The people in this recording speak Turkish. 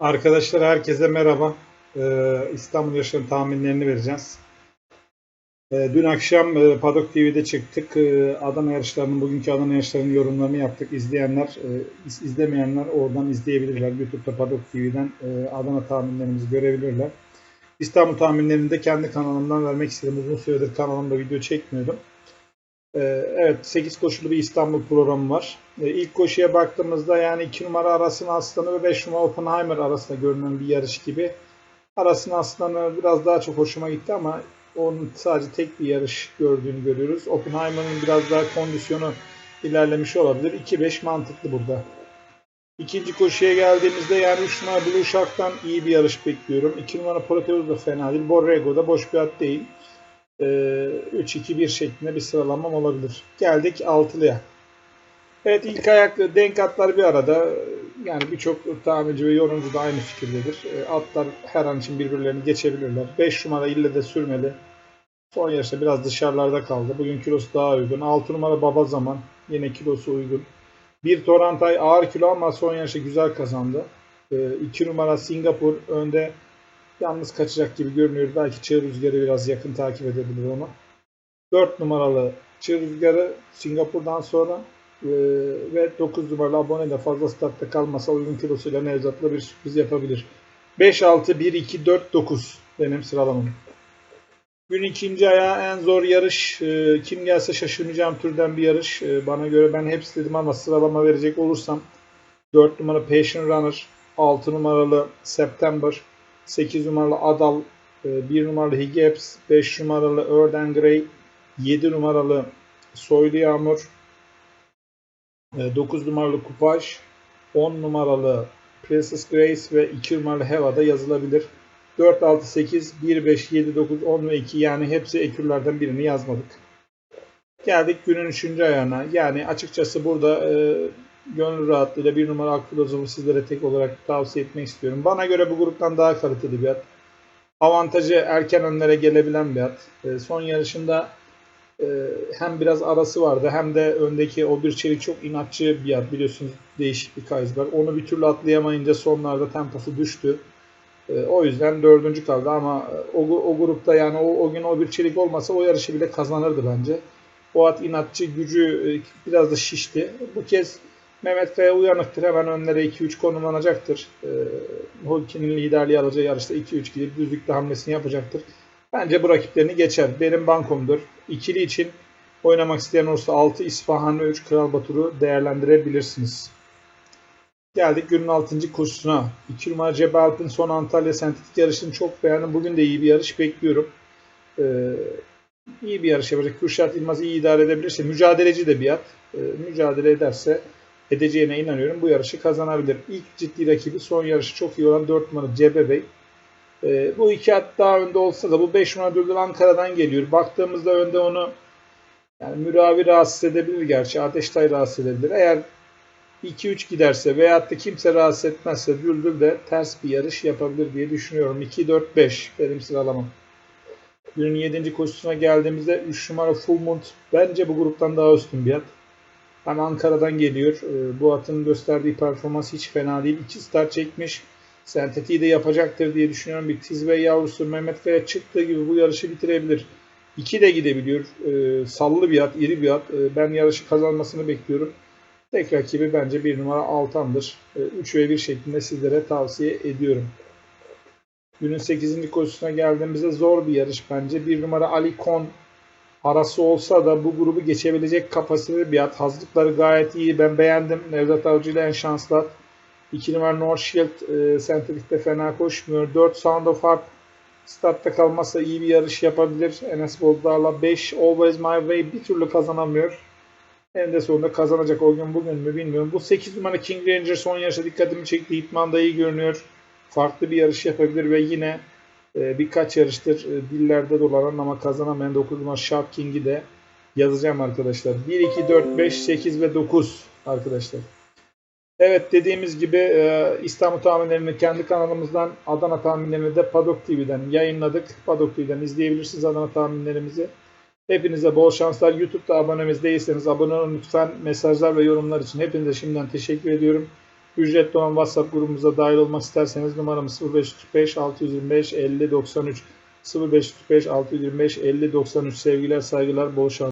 Arkadaşlar herkese merhaba. Ee, İstanbul yarışlarının tahminlerini vereceğiz. Ee, dün akşam e, Paddock TV'de çıktık. Ee, Adana yarışlarının, bugünkü Adana yarışlarının yorumlarını yaptık. İzleyenler, e, iz- izlemeyenler oradan izleyebilirler. YouTube'da Paddock TV'den e, Adana tahminlerimizi görebilirler. İstanbul tahminlerini de kendi kanalımdan vermek istedim. Uzun süredir kanalımda video çekmiyordum. Ee, Evet 8 koşulu bir İstanbul programı var. Ee, İlk koşuya baktığımızda yani 2 numara Aras'ın Aslanı ve 5 numara Oppenheimer arasında görünen bir yarış gibi. Aras'ın Aslanı biraz daha çok hoşuma gitti ama onun sadece tek bir yarış gördüğünü görüyoruz. Oppenheimer'ın biraz daha kondisyonu ilerlemiş olabilir. 2-5 mantıklı burada. İkinci koşuya geldiğimizde yani 3 numara Blue Shark'tan iyi bir yarış bekliyorum. 2 numara Proteus da fena değil. Borrego da boş bir at değil. Ee, 3-2-1 şeklinde bir sıralamam olabilir. Geldik altılıya. Evet ilk ayak denk atlar bir arada. Yani birçok tamirci ve yorumcu da aynı fikirdedir. Ee, Atlar her an için birbirlerini geçebilirler. 5 numara ille de sürmeli. Son yarışta biraz dışarılarda kaldı. Bugün kilosu daha uygun. 6 numara Baba Zaman. Yine kilosu uygun. 1 Torantay ağır kilo ama son yarışta güzel kazandı. 2 numara Singapur önde yalnız kaçacak gibi görünüyor. Belki Çığ Rüzgarı biraz yakın takip edebilir onu. 4 numaralı Çığ Rüzgarı Singapur'dan sonra e, ve 9 numaralı abone de fazla startta kalmasa uygun kilosuyla Nevzat'la bir sürpriz yapabilir. 5, 6, 1, 2, 4, 9 benim sıralamam. Gün ikinci ayağı en zor yarış. E, kim gelse şaşırmayacağım türden bir yarış. E, bana göre ben hepsi dedim ama sıralama verecek olursam 4 numara Passion Runner, 6 numaralı September, 8 numaralı Adal, 1 numaralı Higgips, 5 numaralı Erden Grey, 7 numaralı Soylu Yağmur, 9 numaralı Kupaj, 10 numaralı Princess Grace ve 2 numaralı Heva'da yazılabilir. 4, 6, 8, 1, 5, 7, 9, 10 ve 2 yani hepsi ekürlerden birini yazmadık. Geldik günün 3. ayağına. Yani açıkçası burada e, gönül rahatlığıyla bir numara Akfilozof'u sizlere tek olarak tavsiye etmek istiyorum. Bana göre bu gruptan daha kaliteli bir at. Avantajı erken önlere gelebilen bir at. E, son yarışında e, hem biraz arası vardı hem de öndeki o bir çelik çok inatçı bir at. Biliyorsunuz değişik bir Kaysber. Onu bir türlü atlayamayınca sonlarda temposu düştü. E, o yüzden dördüncü kaldı ama e, o, o grupta yani o, o gün o bir çelik olmasa o yarışı bile kazanırdı bence. O at inatçı gücü e, biraz da şişti. Bu kez Mehmet Kaya uyanıktır. Hemen önlere 2-3 konumlanacaktır. E, Holkin'in liderliği alacağı yarışta 2-3 gidip düzlükte hamlesini yapacaktır. Bence bu rakiplerini geçer. Benim bankomdur. İkili için oynamak isteyen olursa 6 İsfahan ve 3 Kral Batur'u değerlendirebilirsiniz. Geldik günün 6. koşusuna. 2 numara Cebe son Antalya sentetik yarışını çok beğendim. Bugün de iyi bir yarış bekliyorum. Ee, iyi bir yarış yapacak. Kürşat İlmaz iyi idare edebilirse mücadeleci de bir at. Ee, mücadele ederse edeceğine inanıyorum. Bu yarışı kazanabilir. İlk ciddi rakibi son yarışı çok iyi olan 4 numara Cebe Bey. Ee, bu iki at daha önde olsa da bu 5 numara Düldül Ankara'dan geliyor. Baktığımızda önde onu yani Müravi rahatsız edebilir gerçi. Ateştay rahatsız edebilir. Eğer 2-3 giderse veyahut da kimse rahatsız etmezse Düldül de ters bir yarış yapabilir diye düşünüyorum. 2-4-5 benim sıralamam. Günün 7. koşusuna geldiğimizde 3 numara Full Moon bence bu gruptan daha üstün bir at. Hem Ankara'dan geliyor. Ee, Bu atın gösterdiği performans hiç fena değil. 2 start çekmiş. Sentetiği de yapacaktır diye düşünüyorum. Bir Tizbey yavrusu Mehmet Kaya çıktığı gibi bu yarışı bitirebilir. 2 de gidebiliyor. Ee, sallı bir at, iri bir at. Ee, ben yarışı kazanmasını bekliyorum. Tek rakibi bence 1 numara Altan'dır. 3 ve 1 şeklinde sizlere tavsiye ediyorum. Günün 8. koşusuna geldiğimizde zor bir yarış bence. 1 numara Ali Kon arası olsa da bu grubu geçebilecek kapasiteli bir at. Hazırlıkları gayet iyi. Ben beğendim. Nevzat Avcı ile en şanslı at. 2 numara Northshield e, sentetikte fena koşmuyor. 4 Sound of Heart startta kalmazsa iyi bir yarış yapabilir. Enes Bozdağ'la 5 Always My Way bir türlü kazanamıyor. En de sonunda kazanacak o gün bugün mü bilmiyorum. Bu 8 numara King Ranger son yarışta dikkatimi çekti. Hitman da iyi görünüyor. Farklı bir yarış yapabilir ve yine birkaç yarıştır e, dillerde dolanan ama kazanamayan 9 numara Shark King'i de yazacağım arkadaşlar. 1, 2, 4, 5, 8 ve 9 arkadaşlar. Evet dediğimiz gibi e, İstanbul tahminlerini kendi kanalımızdan Adana tahminlerini de Padok TV'den yayınladık. Padok TV'den izleyebilirsiniz Adana tahminlerimizi. Hepinize bol şanslar. YouTube'da abonemiz değilseniz abone olun lütfen. Mesajlar ve yorumlar için hepinize şimdiden teşekkür ediyorum. Ücretli olan WhatsApp grubumuza dahil olmak isterseniz numaramız 0545 625 50 93 0545 625 50 93 sevgiler saygılar bol şans.